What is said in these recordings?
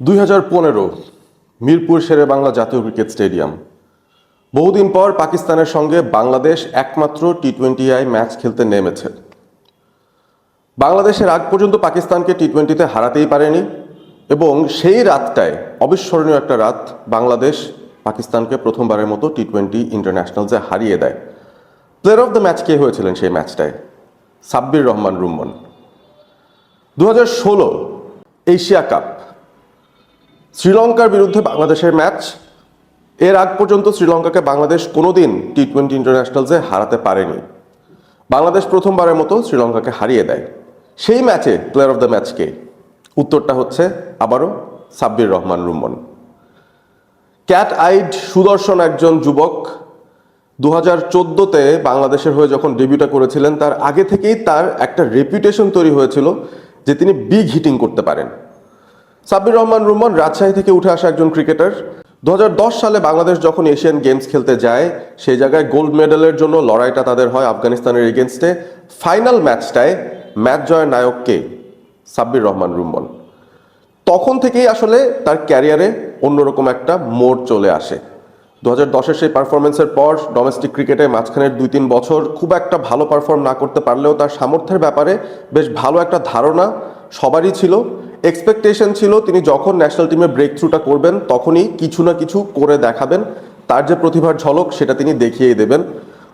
দুই হাজার পনেরো মিরপুর শেরে বাংলা জাতীয় ক্রিকেট স্টেডিয়াম। বহুদিন পর পাকিস্তানের সঙ্গে বাংলাদেশ একমাত্র টি টোয়েন্টি আই ম্যাচ খেলতে নেমেছে। বাংলাদেশের আগ পর্যন্ত পাকিস্তানকে টি টোয়েন্টিতে হারাতেই পারেনি এবং সেই রাতটায় অবিস্মরণীয় একটা রাত বাংলাদেশ পাকিস্তানকে প্রথমবারের মতো টি টোয়েন্টি ইন্টারন্যাশনাল যে হারিয়ে দেয়। প্লেয়ার অফ দ্য ম্যাচ কে হয়েছিলেন সেই ম্যাচটায়? সাব্বির রহমান রুম্মন। দু হাজার ষোলো এশিয়া কাপ। শ্রীলঙ্কার বিরুদ্ধে বাংলাদেশের ম্যাচ। এর আগ পর্যন্ত শ্রীলঙ্কাকে বাংলাদেশ কোনোদিন টি টোয়েন্টি ইন্টারন্যাশনালসে হারাতে পারেনি। বাংলাদেশ প্রথমবারের মতো শ্রীলঙ্কাকে হারিয়ে দেয়। সেই ম্যাচে প্লেয়ার অফ দ্য ম্যাচকে উত্তরটা হচ্ছে আবারও সাব্বির রহমান রুম্মন। ক্যাট আইড সুদর্শন একজন যুবক। দু হাজার চোদ্দোতে বাংলাদেশের হয়ে যখন ডেবিউটা করেছিলেন, তার আগে থেকেই তার একটা রেপুটেশন তৈরি হয়েছিল যে তিনি বিগ হিটিং করতে পারেন। সাব্বির রহমান রুমন রাজশাহী থেকে উঠে আসা একজন ক্রিকেটার। দু হাজার দশ সালে বাংলাদেশ যখন এশিয়ান গেমস খেলতে যায়, সেই জায়গায় গোল্ড মেডেলের জন্য লড়াইটা তাদের হয় আফগানিস্তানের এগেনস্টে ফাইনাল ম্যাচটায় ম্যাচ জয়ের নায়ককে সাব্বির রহমান রুম্বন তখন থেকেই আসলে তার ক্যারিয়ারে অন্যরকম একটা মোড় চলে আসে। দু হাজার দশের সেই পারফরমেন্সের পর ডোমেস্টিক ক্রিকেটে মাঝখানের দুই তিন বছর খুব একটা ভালো পারফর্ম না করতে পারলেও তার সামর্থ্যের ব্যাপারে বেশ ভালো একটা ধারণা সবারই ছিল। এক্সপেকটেশন ছিল তিনি যখন ন্যাশনাল টিমে ব্রেক থ্রুটা করবেন, তখনই কিছু না কিছু করে দেখাবেন। তার যে প্রতিভার ঝলক, সেটা তিনি দেখিয়েই দেবেন।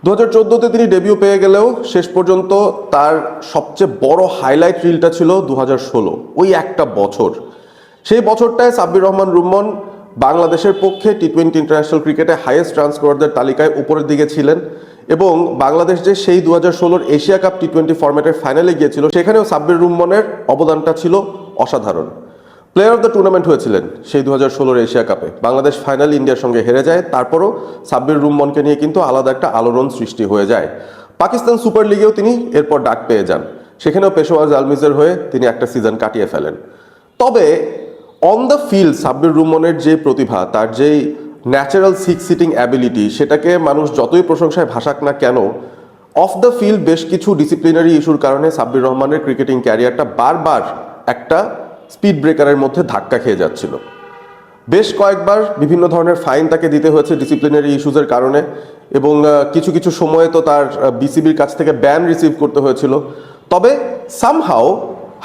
দু হাজার চোদ্দোতে তিনি ডেবিউ পেয়ে গেলেও শেষ পর্যন্ত তার সবচেয়ে বড় হাইলাইট রিলটা ছিল দু হাজার ষোলো, ওই একটা বছর। সেই বছরটায় সাব্বির রহমান রুম্মন বাংলাদেশের পক্ষে টি টোয়েন্টি ইন্টারন্যাশনাল ক্রিকেটে হাইয়েস্ট রান স্কোরারদের তালিকায় উপরের দিকে ছিলেন এবং বাংলাদেশ যে সেই দু হাজার ষোলোর এশিয়া কাপ টি টোয়েন্টি ফর্ম্যাটের ফাইনালে গিয়েছিল, সেখানেও সাব্বির রুম্মনের অবদানটা ছিল অসাধারণ। প্লেয়ার অফ দ্য টুর্নামেন্ট হয়েছিলেন সেই দু হাজার ষোলোর এশিয়া কাপে। বাংলাদেশ ফাইনাল ইন্ডিয়ার সঙ্গে হেরে যায়, তারপরও সাব্বির রুম্মনকে নিয়ে কিন্তু আলাদা একটা আলোড়ন সৃষ্টি হয়ে যায়। পাকিস্তান সুপার লিগেও তিনি এরপর ডাক পেয়ে যান। সেখানেও পেশোয়ার জালমিজের হয়ে তিনি একটা সিজন কাটিয়ে ফেলেন। তবে অন দ্য ফিল্ড সাব্বির রুমনের যে প্রতিভা, তার যেই ন্যাচারাল সিক্স সিটিং অ্যাবিলিটি সেটাকে মানুষ যতই প্রশংসায় ভাসাক না কেন অফ দ্য ফিল্ড বেশ কিছু ডিসিপ্লিনারি ইস্যুর কারণে সাব্বির রহমানের ক্রিকেটিং ক্যারিয়ারটা বারবার একটা স্পিড ব্রেকারের মধ্যে ধাক্কা খেয়ে যাচ্ছিল। বেশ কয়েকবার বিভিন্ন ধরনের ফাইন তাকে দিতে হয়েছে ডিসিপ্লিনারি ইস্যুজের কারণে এবং কিছু কিছু সময়ে তো তার বিসিবির কাছ থেকে ব্যান রিসিভ করতে হয়েছিল। তবে সামহাও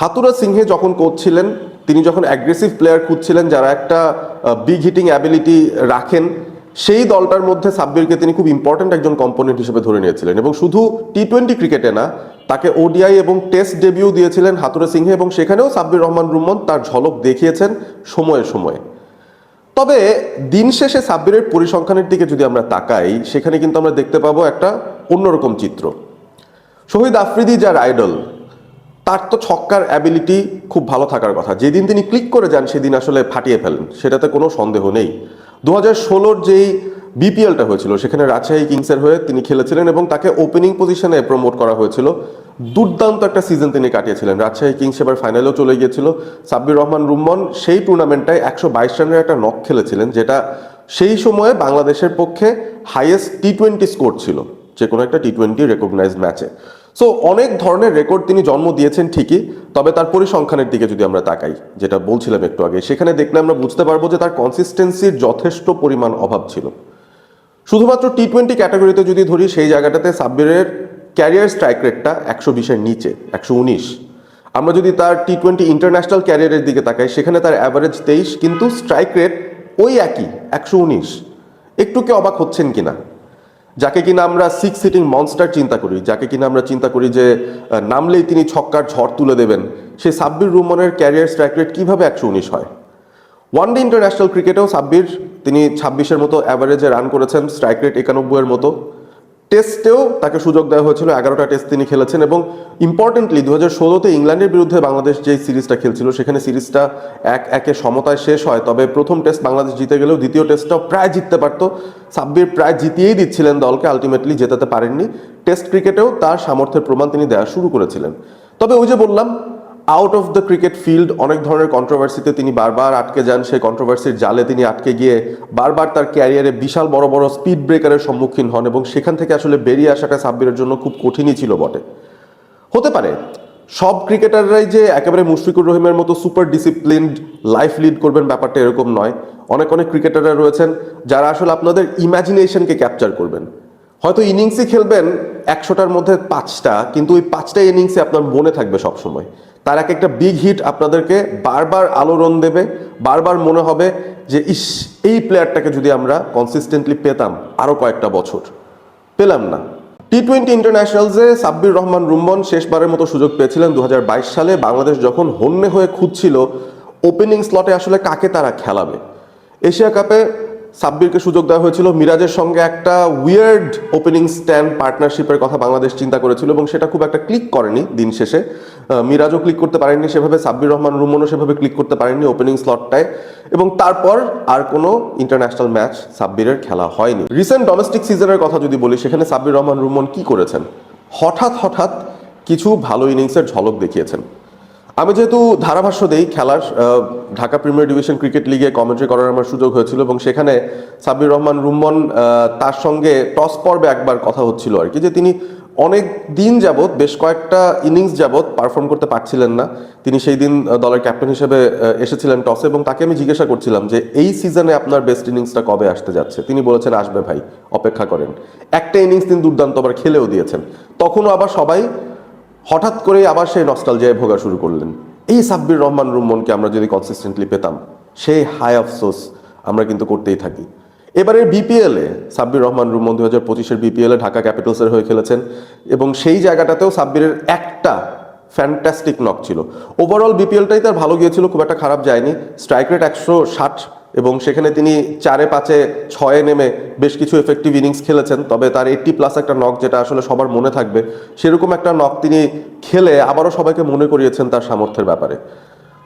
হাতুরা সিংহে যখন কোচ ছিলেন, তিনি যখন অ্যাগ্রেসিভ প্লেয়ার খুঁজছিলেন, যারা একটা বিগ হিটিং অ্যাবিলিটি রাখেন সেই দলটার মধ্যে সাব্বিরকে তিনি খুব ইম্পর্ট্যান্ট একজন কম্পোনেন্ট হিসেবে ধরে নিয়েছিলেন এবং শুধু টি টোয়েন্টি ক্রিকেটে না, তাকে ওডিআই এবং টেস্ট ডেবিউ দিয়েছিলেন হাতুরা সিংহে এবং সেখানেও সাব্বির রহমান রুম্মন তার ঝলক দেখিয়েছেন সময়ে সময়ে। তবে দিন শেষে সাব্বিরের পরিসংখ্যানের দিকে যদি আমরা তাকাই, সেখানে কিন্তু আমরা দেখতে পাবো একটা অন্যরকম চিত্র। শহীদ আফ্রিদি যার আইডল তার তো ছক্কার অ্যাবিলিটি খুব ভালো থাকার কথা। যেদিন তিনি ক্লিক করে যান, সেদিন আসলে ফাটিয়ে ফেলেন, সেটাতে কোনো সন্দেহ নেই। দু হাজার ষোলোর যেই বিপিএলটা হয়েছিল, সেখানে রাজশাহী কিংসের হয়ে তিনি খেলেছিলেন এবং তাকে ওপেনিং পজিশনে প্রমোট করা হয়েছিল। দুর্দান্ত একটা সিজন তিনি কাটিয়েছিলেন। রাজশাহী কিংস এবার ফাইনালেও চলে গিয়েছিল। সাব্বির রহমান রুম্মন সেই টুর্নামেন্টটায় একশো বাইশ রানের একটা নক খেলেছিলেন, যেটা সেই সময়ে বাংলাদেশের পক্ষে হাইয়েস্ট টি টোয়েন্টি স্কোর ছিল যে কোনো একটা টি টোয়েন্টি রেকগনাইজ ম্যাচে সো অনেক ধরনের রেকর্ড তিনি জন্ম দিয়েছেন ঠিকই, তবে তার পরিসংখ্যানের দিকে যদি আমরা তাকাই, যেটা বলছিলাম একটু আগে, সেখানে দেখলে আমরা বুঝতে পারব যে তার কনসিস্টেন্সির যথেষ্ট পরিমাণ অভাব ছিল। শুধুমাত্র টি টোয়েন্টি ক্যাটাগরিতে যদি ধরি, সেই জায়গাটাতে সাব্বিরের ক্যারিয়ার স্ট্রাইক রেটটা একশো বিশের নিচে, একশো উনিশ। আমরা যদি তার টি টোয়েন্টি ইন্টারন্যাশনাল ক্যারিয়ারের দিকে তাকাই, সেখানে তার অ্যাভারেজ তেইশ, কিন্তু স্ট্রাইক রেট ওই একই, একশো উনিশ। একটু কি অবাক হচ্ছেন কিনা? যাকে কিনা আমরা সিক্স সিটিং মনস্টার চিন্তা করি, যাকে কিনা আমরা চিন্তা করি যে নামলেই তিনি ছক্কার ঝড় তুলে দেবেন। সেই সাব্বির রুমনের ক্যারিয়ার স্ট্রাইক রেট কীভাবে একশো উনিশ হয়? ওয়ান ডে ইন্টারন্যাশনাল ক্রিকেটেও সাব্বির, তিনি ছাব্বিশের মতো অ্যাভারেজে রান করেছেন স্ট্রাইক রেট একানব্বইয়ের মতো। টেস্টেও তাকে সুযোগ দেওয়া হয়েছিল। এগারোটা টেস্ট তিনি খেলেছেন এবং ইম্পর্টেন্টলি দু হাজার ষোলোতে ইংল্যান্ডের বিরুদ্ধে বাংলাদেশ যে সিরিজটা খেলছিল, সেখানে সিরিজটা এক একে সমতায় শেষ হয়। তবে প্রথম টেস্ট বাংলাদেশ জিতে গেলেও দ্বিতীয় টেস্টটাও প্রায় জিততে পারতো। সাব্বির প্রায় জিতিয়েই দিচ্ছিলেন দলকে আলটিমেটলি জেতাতে পারেননি। টেস্ট ক্রিকেটেও তার সামর্থ্যের প্রমাণ তিনি দেওয়া শুরু করেছিলেন। তবে ওই যে বললাম out of the cricket field অনেক ধরনের কন্ট্রোভার্সিতে তিনি বারবার আটকে যান। সেই কন্ট্রোভার্সির জালে তিনি আটকে গিয়ে বারবার তার ক্যারিয়ারে বিশাল বড় বড় স্পিড ব্রেকারের সম্মুখীন হন এবং সেখান থেকে আসলে বেরিয়ে আসাটা সাব্বিরের জন্য খুব কঠিনই ছিল বটে। হতে পারে, সব ক্রিকেটাররাই যে একেবারে মুশফিকুর রহিমের মতো সুপার ডিসিপ্লিনড লাইফ লিড করবেন ব্যাপারটা এরকম নয়। অনেক অনেক ক্রিকেটাররা রয়েছেন যারা আসলে আপনাদের ইমাজিনেশনকে ক্যাপচার করবেন। হয়তো ইনিংসই খেলবেন একশোটার মধ্যে পাঁচটা, কিন্তু ওই পাঁচটা ইনিংসে আপনার মনে থাকবে সবসময়। তার এক একটা বিগ হিট আপনাদেরকে বারবার আলোড়ন দেবে, বারবার মনে হবে যে ইস, এই প্লেয়ারটাকে যদি আমরা কনসিস্টেন্টলি পেতাম আরও কয়েকটা বছর। পেলাম না। টি টোয়েন্টি ইন্টারন্যাশনালসে সাব্বির রহমান রুম্বন শেষবারের মতো সুযোগ পেয়েছিলেন দু হাজার বাইশ সালে। বাংলাদেশ যখন হন্যে হয়ে খুঁজছিল ওপেনিং স্লটে আসলে কাকে তারা খেলাবে? এশিয়া কাপে সাব্বিরকে সুযোগ দেওয়া হয়েছিল। মিরাজের সঙ্গে একটা উইয়ার্ড ওপেনিং স্ট্যান্ড পার্টনারশিপের কথা বাংলাদেশ চিন্তা করেছিল এবং সেটা খুব একটা ক্লিক করেনি দিন শেষে। মিরাজও ক্লিক করতে পারেননি, সেভাবে সাব্বির রহমান, রুমনও সেভাবে ক্লিক করতে পারেননি ওপেনিং স্লটটায় এবং তারপর আর কোনো ইন্টারন্যাশনাল ম্যাচ সাব্বিরের খেলা হয়নি। রিসেন্ট ডোমেস্টিক সিজনের কথা যদি বলি, সেখানে সাব্বির রহমান, রুমন কি করেছেন? হঠাৎ হঠাৎ কিছু ভালো ইনিংসের ঝলক দেখিয়েছেন। আমি যেহেতু ধারাভাষ্য দেই, খেলার ঢাকা প্রিমিয়ার ডিভিশন ক্রিকেট লিগে কমেন্ট্রি করার আমার সুযোগ হয়েছিল এবং সেখানে সাব্বির রহমান, রুম্মন তার সঙ্গে টস পর্বে একবার কথা হচ্ছিল আর কি, যে তিনি অনেক দিন যাবৎ, বেশ কয়েকটা ইনিংস যাবৎ পারফর্ম করতে পারছিলেন না। তিনি সেই দিন দলের ক্যাপ্টেন হিসেবে এসেছিলেন টসে এবং তাকে আমি জিজ্ঞাসা করছিলাম যে এই সিজনে আপনার বেস্ট ইনিংসটা কবে আসতে যাচ্ছে? তিনি বলেছেন, আসবে ভাই, অপেক্ষা করেন। একটা ইনিংস তিনি দুর্দান্ত আবার খেলেও দিয়েছেন। তখনও আবার সবাই হঠাৎ করে আবার সেই নস্টালজিয়ায় ভোগা শুরু করলেন। এই সাব্বির রহমান রুম্মনকে আমরা যদি কনসিস্টেন্টলি পেতাম, সেই হাই আফসোস আমরা কিন্তু করতেই থাকি। এবারের বিপিএলে সাব্বির রহমান রুম্মন দু হাজার পঁচিশের বিপিএলে ঢাকা ক্যাপিটালসের হয়ে খেলেছেন এবং সেই জায়গাটাতেও সাব্বিরের একটা ফ্যান্টাস্টিক নক ছিল। ওভারঅল বিপিএলটাই তার ভালো গিয়েছিল, খুব একটা খারাপ যায়নি। স্ট্রাইক রেট একশো ষাট এবং সেখানে তিনি চারে পাঁচে ছয়ে নেমে বেশ কিছু এফেক্টিভ ইনিংস খেলেছেন। তবে তার এইটটি প্লাস একটা নক যেটা আসলে সবার মনে থাকবে, সেরকম একটা নক তিনি খেলে আবারও সবাইকে মনে করিয়েছেন তার সামর্থ্যের ব্যাপারে।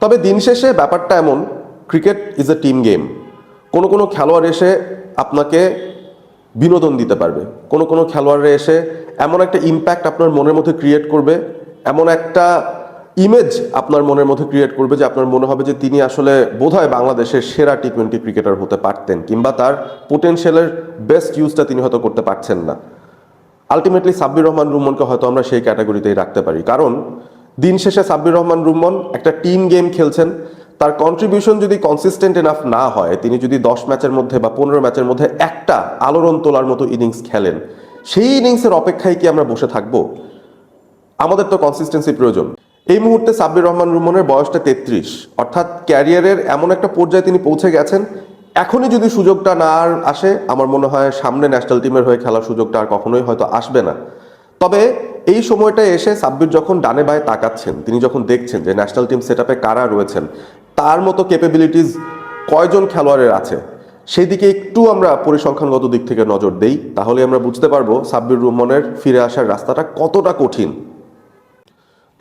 তবে দিন শেষে ব্যাপারটা এমন cricket is a team game কোনো কোনো খেলোয়াড় এসে আপনাকে বিনোদন দিতে পারবে। কোনো কোনো খেলোয়াড়রা এসে এমন একটা ইম্প্যাক্ট আপনার মনের মধ্যে ক্রিয়েট করবে, এমন একটা ইমেজ আপনার মনের মধ্যে ক্রিয়েট করবে যে আপনার মনে হবে যে তিনি আসলে বোধহয় বাংলাদেশের সেরা টি টোয়েন্টি ক্রিকেটার হতে পারতেন, কিংবা তার পোটেনশিয়ালের বেস্ট ইউজটা তিনি হয়তো করতে পারছেন না। আলটিমেটলি সাব্বির রহমান রুম্মনকে হয়তো আমরা সেই ক্যাটাগরিতেই রাখতে পারি। কারণ দিন শেষে সাব্বির রহমান রুম্মন একটা টিম গেম খেলছেন, তার কন্ট্রিবিউশন যদি কনসিস্টেন্ট এনাফ না হয়, তিনি যদি দশ ম্যাচের মধ্যে বা পনেরো ম্যাচের মধ্যে একটা আলোড়ন তোলার মতো ইনিংস খেলেন, সেই ইনিংসের অপেক্ষায় কি আমরা বসে থাকব? আমাদের তো কনসিস্টেন্সি প্রয়োজন। এই মুহূর্তে সাব্বির রহমান রুমনের বয়সটা তেত্রিশ। অর্থাৎ ক্যারিয়ারের এমন একটা পর্যায়ে তিনি পৌঁছে গেছেন। এখনই যদি সুযোগটা না আর আসে, আমার মনে হয় সামনে ন্যাশনাল টিমের হয়ে খেলার সুযোগটা আর কখনোই হয়তো আসবে না। তবে এই সময়টা এসে সাব্বির যখন ডানে বায়ে তাকাচ্ছেন, তিনি যখন দেখছেন যে ন্যাশনাল টিম সেট কারা রয়েছেন, তার মতো ক্যাপেবিলিটিস কয়জন খেলোয়াড়ের আছে সেই দিকে একটু আমরা পরিসংখ্যানগত দিক থেকে নজর দেই তাহলে আমরা বুঝতে পারব সাব্বির রুমনের ফিরে আসার রাস্তাটা কতটা কঠিন।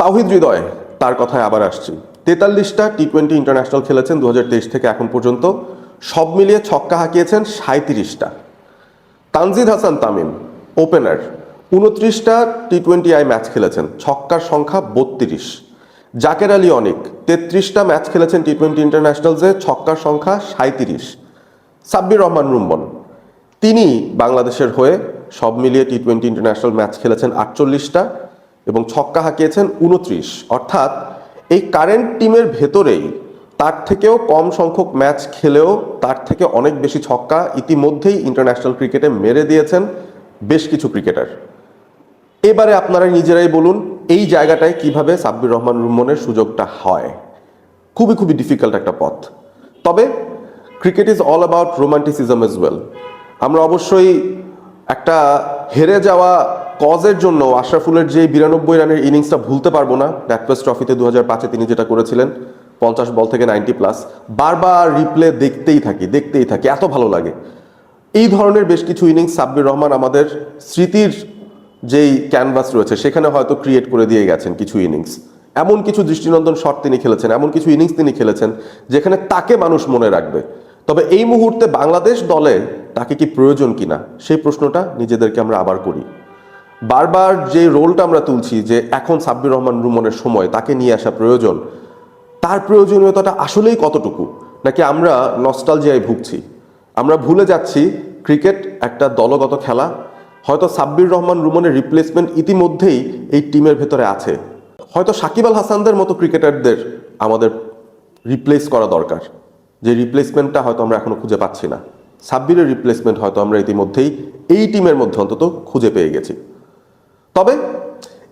তাওহিদ হৃদয়, তার কথায় আবার আসছি। তেতাল্লিশটা টি টোয়েন্টি ইন্টারন্যাশনাল খেলেছেন দু হাজার তেইশ থেকে এখন পর্যন্ত। সব মিলিয়ে ছক্কা হাঁকিয়েছেন সাঁত্রিশটা তানজিদ হাসান তামিম ওপেনার উনত্রিশটা টি টোয়েন্টি আই ম্যাচ খেলেছেন। ছক্কার সংখ্যা বত্রিশ। জাকের আলী অনেক, তেত্রিশটা ম্যাচ খেলেছেন টি টোয়েন্টি ইন্টারন্যাশনালসে ছক্কার সংখ্যা সাঁত্রিশ সাব্বির রহমান রুম্বন, তিনি বাংলাদেশের হয়ে সব মিলিয়ে টি টোয়েন্টি ইন্টারন্যাশনাল ম্যাচ খেলেছেন আটচল্লিশটা। এবং ছক্কা হাঁকিয়েছেন উনত্রিশ। অর্থাৎ এই কারেন্ট টিমের ভেতরেই তার থেকেও কম সংখ্যক ম্যাচ খেলেও তার থেকে অনেক বেশি ছক্কা ইতিমধ্যেই ইন্টারন্যাশনাল ক্রিকেটে মেরে দিয়েছেন বেশ কিছু ক্রিকেটার। এবারে আপনারা নিজেরাই বলুন, এই জায়গাটায় কীভাবে সাব্বির রহমান রুম্মনের সুযোগটা হয়? খুবই খুবই ডিফিকাল্ট একটা পথ। তবে cricket is all about romanticism as well আমরা অবশ্যই একটা হেরে যাওয়া কজের জন্য আশরাফুলের যে বিরানব্বই রানের ইনিংসটা ভুলতে পারব না ড্যাটপেস ট্রফিতে দু হাজার পাঁচে তিনি যেটা করেছিলেন, পঞ্চাশ বল থেকে নাইনটি প্লাস বারবার রিপ্লে দেখতেই থাকি দেখতেই থাকি, এত ভালো লাগে। এই ধরনের বেশ কিছু ইনিংস সাব্বির রহমান আমাদের স্মৃতির যেই ক্যানভাস রয়েছে, সেখানে হয়তো ক্রিয়েট করে দিয়ে গেছেন কিছু ইনিংস এমন কিছু দৃষ্টিনন্দন শট তিনি খেলেছেন, এমন কিছু ইনিংস তিনি খেলেছেন, যেখানে তাকে মানুষ মনে রাখবে। তবে এই মুহূর্তে বাংলাদেশ দলে তাকে কি প্রয়োজন কিনা, সেই প্রশ্নটা নিজেদেরকে আমরা আবার করি। বারবার যে রোলটা আমরা তুলছি যে এখন সাব্বির রহমান রুমনের সময় তাকে নিয়ে আসা প্রয়োজন, তার প্রয়োজনীয়তাটা আসলেই কতটুকু? নাকি আমরা নস্টালজিয়ায় ভুগছি? আমরা ভুলে যাচ্ছি ক্রিকেট একটা দলগত খেলা, হয়তো সাব্বির রহমান রুমনের রিপ্লেসমেন্ট ইতিমধ্যেই এই টিমের ভেতরে আছে। হয়তো সাকিব আল হাসানদের মতো ক্রিকেটারদের আমাদের রিপ্লেস করা দরকার। যে রিপ্লেসমেন্টটা হয়তো আমরা এখনও খুঁজে পাচ্ছি না। সাব্বিরের রিপ্লেসমেন্ট হয়তো আমরা ইতিমধ্যেই এই টিমের মধ্যে অন্তত খুঁজে পেয়ে গেছি। তবে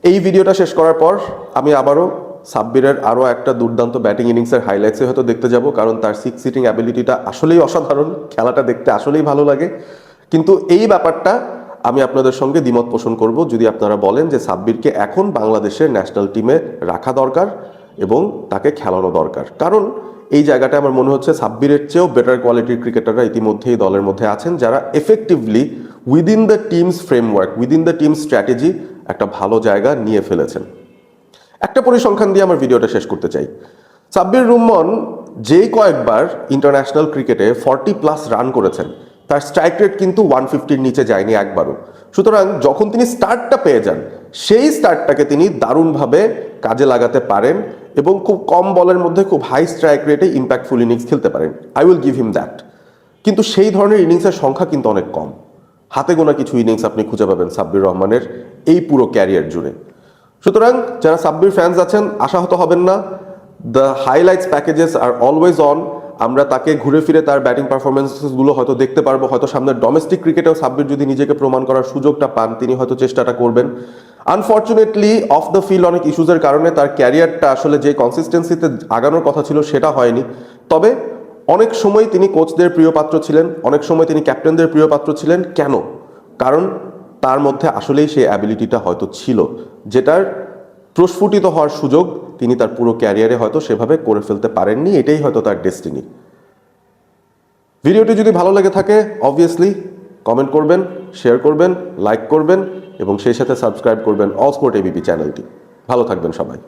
এই ভিডিওটা শেষ করার পর আমি আবারও সাব্বিরের আরও একটা দুর্দান্ত ব্যাটিং ইনিংসের হাইলাইটসে হয়তো দেখতে যাব, কারণ তার সিক্স সিটিং অ্যাবিলিটিটা আসলেই অসাধারণ, খেলাটা দেখতে আসলেই ভালো লাগে। কিন্তু এই ব্যাপারটা আমি আপনাদের সঙ্গে দ্বিমত পোষণ করব, যদি আপনারা বলেন যে সাব্বিরকে এখন বাংলাদেশের ন্যাশনাল টিমে রাখা দরকার এবং তাকে খেলানো দরকার। কারণ এই জায়গাটা আমার মনে হচ্ছে সাব্বিরের চেয়েও বেটার কোয়ালিটির ক্রিকেটাররা ইতিমধ্যেই দলের মধ্যে আছেন, যারা effectively within the team's framework within the team strategy একটা ভালো জায়গা নিয়ে ফেলেছেন। একটা পরিসংখ্যান দিয়ে আমার ভিডিওটা শেষ করতে চাই। সাব্বির রুম্মন যেই কয়েকবার ইন্টারন্যাশনাল ক্রিকেটে ফর্টি প্লাস রান করেছেন, তার স্ট্রাইক রেট কিন্তু ওয়ান ফিফটির নিচে যায়নি একবারও। সুতরাং যখন তিনি স্টার্টটা পেয়ে যান, সেই স্টার্টটাকে তিনি দারুণভাবে কাজে লাগাতে পারেন এবং খুব কম বলের মধ্যে খুব হাই স্ট্রাইক রেটে ইম্প্যাক্টফুল ইনিংস খেলতে পারেন। I will give him that কিন্তু সেই ধরনের ইনিংসের সংখ্যা কিন্তু অনেক কম। হাতে গোনা কিছু ইনিংস আপনি খুঁজে পাবেন সাব্বির রহমানের এই পুরো ক্যারিয়ার জুড়ে। সুতরাং যারা সাব্বির ফ্যান্স আছেন, আশাহত হবেন না। The highlights packages are always on আমরা তাকে ঘুরে ফিরে তার ব্যাটিং পারফরমেন্সগুলো হয়তো দেখতে পারব, হয়তো সামনে ডোমেস্টিক ক্রিকেটেও সাব্বির যদি নিজেকে প্রমাণ করার সুযোগটা পান, তিনি হয়তো চেষ্টাটা করবেন। আনফর্চুনেটলি অফ দ্য ফিল্ড অনেক ইস্যুজের কারণে তার ক্যারিয়ারটা আসলে যে কনসিস্টেন্সিতে আগানোর কথা ছিল সেটা হয়নি। তবে অনেক সময় তিনি কোচদের প্রিয় পাত্র ছিলেন, অনেক সময় তিনি ক্যাপ্টেনদের প্রিয় পাত্র ছিলেন। কেন? কারণ তার মধ্যে আসলেই সেই অ্যাবিলিটিটা হয়তো ছিল, যেটার প্রস্ফুটিত হওয়ার সুযোগ তিনি তার পুরো ক্যারিয়ারে হয়তো সেভাবে করে ফেলতে পারেননি, এটাই হয়তো তার ডেস্টিনি। ভিডিওটি যদি ভালো লেগে থাকে অবভিয়াসলি কমেন্ট করবেন শেয়ার করবেন লাইক করবেন, এবং সেই সাথে সাবস্ক্রাইব করবেন অল স্পোর্ট এবিপি চ্যানেলটি ভালো থাকবেন সবাই।